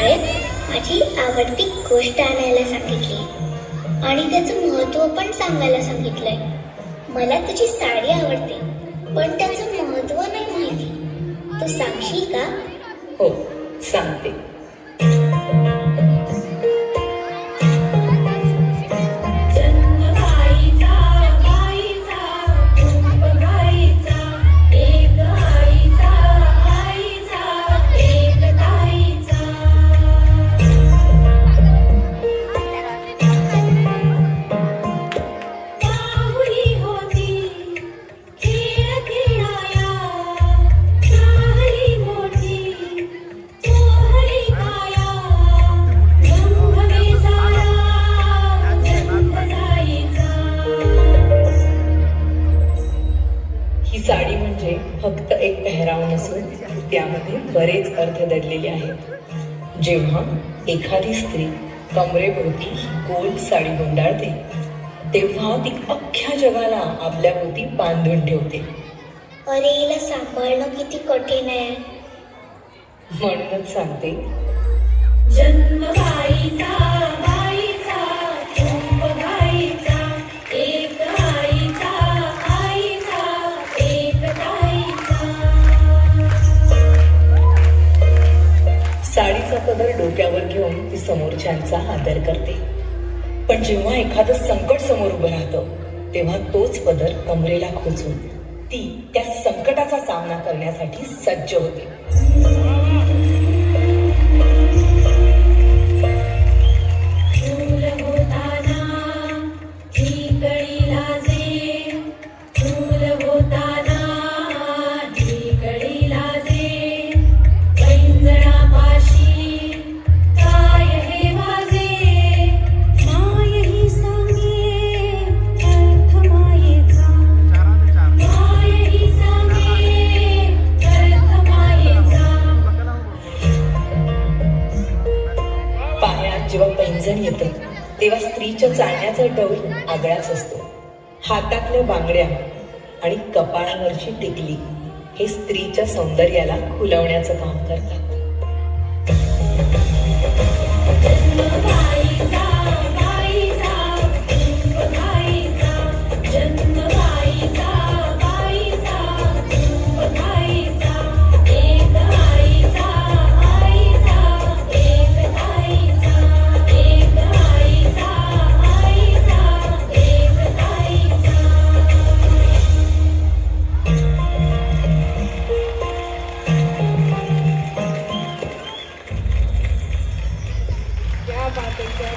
शाळेत माझी आवडती गोष्ट आणायला सांगितली. आणि त्याचं महत्त्व पण सांगायला सांगितलंय. मला तुझी साडी आवडते पण त्याचं महत्त्व नाही माहिती. तू सांगशील का? हो सांगते. ही साडी म्हणजे फक्त एक पेहराव नसून त्यामध्ये बरेच अर्थ दडलेले आहेत. जेव्हा एखादी स्त्री कमरेभोवती ही गोल साडी गुंडाळते तेव्हा ती अख्ख्या जगाला आपल्या भोवती बांधून ठेवते. अरे हिला सांभाळणं किती कठीण आहे. म्हणूनच सांगते जन्म साडीचा पदर डोक्यावर घेऊन ती समोरच्यांचा आदर करते. पण जेव्हा एखादं संकट समोर उभं राहतं तेव्हा तोच पदर कमरेला खोचून ती त्या संकटाचा सामना करण्यासाठी सज्ज होते. जेव्हा पैंजण येतं तेव्हा स्त्रीच्या चालण्याचा डौल आगळाच असतो. हातातल्या बांगड्या आणि कपाळावरची टिकली हे स्त्रीच्या सौंदर्याला खुलवण्याचं काम करतात.